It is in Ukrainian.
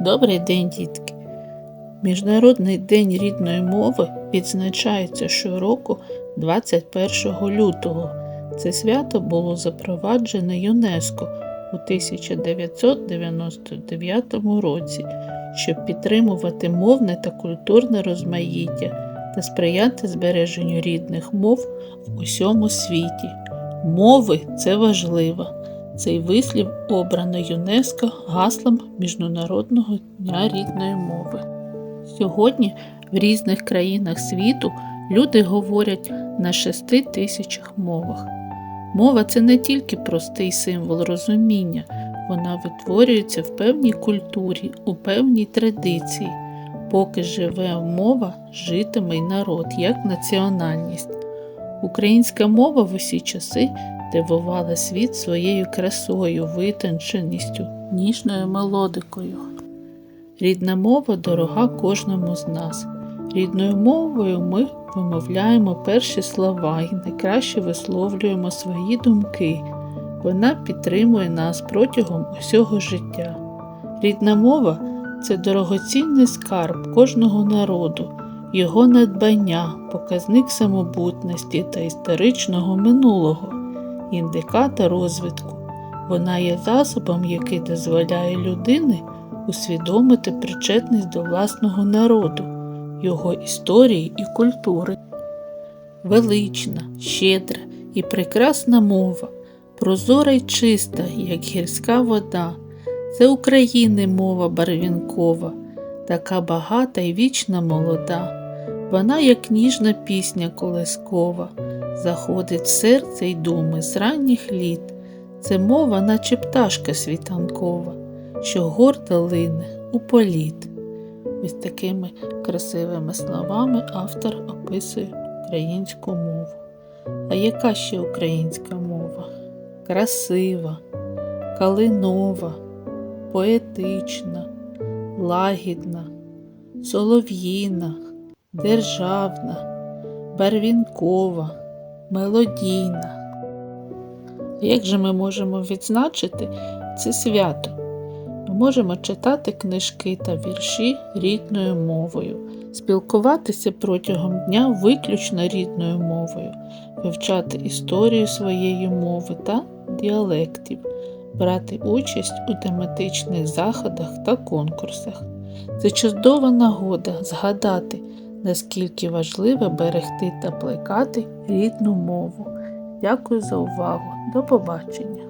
Добрий день, дітки! Міжнародний день рідної мови відзначається щороку 21 лютого. Це свято було запроваджене ЮНЕСКО у 1999 році, щоб підтримувати мовне та культурне розмаїття та сприяти збереженню рідних мов в усьому світі. Мови це важливо. Цей вислів обрано ЮНЕСКО гаслом Міжнародного дня рідної мови. Сьогодні в різних країнах світу люди говорять на шести тисячах мовах. Мова це не тільки простий символ розуміння, вона витворюється в певній культурі, у певній традиції. Поки живе мова, житиме й народ як національність. Українська мова в усі часи дивувала світ своєю красою, витонченістю, ніжною мелодикою. Рідна мова дорога кожному з нас. Рідною мовою ми вимовляємо перші слова і найкраще висловлюємо свої думки. Вона підтримує нас протягом усього життя. Рідна мова це дорогоцінний скарб кожного народу, його надбання, показник самобутності та історичного минулого, індикатор розвитку. Вона є засобом, який дозволяє людини усвідомити причетність до власного народу, його історії і культури. Велична, щедра і прекрасна мова, прозора й чиста, як гірська вода. Це України мова барвінкова, така багата й вічна молода. Вона, як ніжна пісня колескова, заходить в серце й думи з ранніх літ. Це мова, наче пташка світанкова, що гордо лине у політ. Ось такими красивими словами автор описує українську мову. А яка ще українська мова? Красива, калинова, поетична, лагідна, солов'їна, державна, барвінкова, мелодійна. Як же ми можемо відзначити це свято? Ми можемо читати книжки та вірші рідною мовою, спілкуватися протягом дня виключно рідною мовою, вивчати історію своєї мови та діалектів, брати участь у тематичних заходах та конкурсах. Це чудова нагода згадати, наскільки важливо берегти та плекати рідну мову. Дякую за увагу. До побачення!